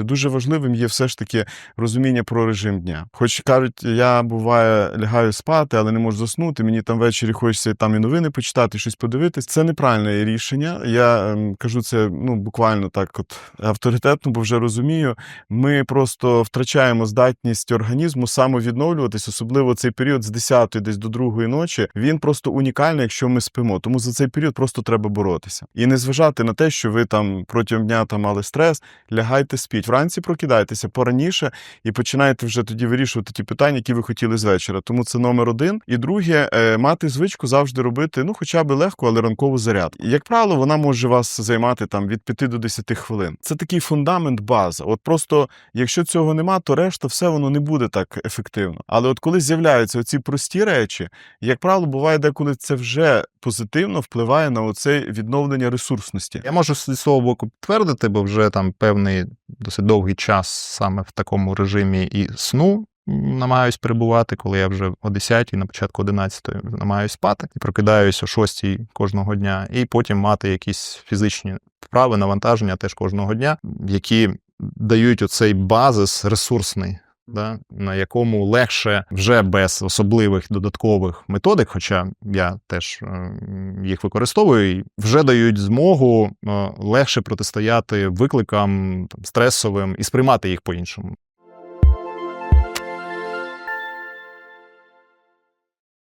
Дуже важливим є все ж таки розуміння про режим дня. Хоч кажуть, я буває лягаю спати, але не можу заснути. Мені там ввечері хочеться там і новини почитати, щось подивитись. Це неправильне рішення. Я ем, кажу це ну буквально так, от авторитетно, бо вже розумію. Ми просто втрачаємо здатність організму самовідновлюватись, особливо цей період з 10 десь до 2 ночі. Він просто унікальний, якщо ми спимо. Тому за цей період просто треба боротися і не зважати на те, що ви там протягом дня там мали стрес. Лягайте спіть. Вранці прокидайтеся пораніше і починаєте вже тоді вирішувати ті питання, які ви хотіли з вечора. Тому це номер один. І друге, е, мати звичку завжди робити, ну хоча б легко, але ранкову зарядку. Як правило, вона може вас займати там від 5 до 10 хвилин. Це такий фундамент, база. От просто, якщо цього нема, то решта все воно не буде так ефективно. Але от коли з'являються оці прості речі, як правило, буває деколи це вже позитивно впливає на оце відновлення ресурсності. Я можу зі свого боку підтвердити, бо вже там певний досить довгий час саме в такому режимі і сну намагаюсь перебувати, коли я вже о 10 на початку 11 намагаюсь спати і прокидаюсь о 6 кожного дня, і потім мати якісь фізичні вправи, навантаження теж кожного дня, які дають оцей базис ресурсний. Да, на якому легше вже без особливих додаткових методик, хоча я теж е, їх використовую, вже дають змогу е, легше протистояти викликам там, стресовим і сприймати їх по-іншому.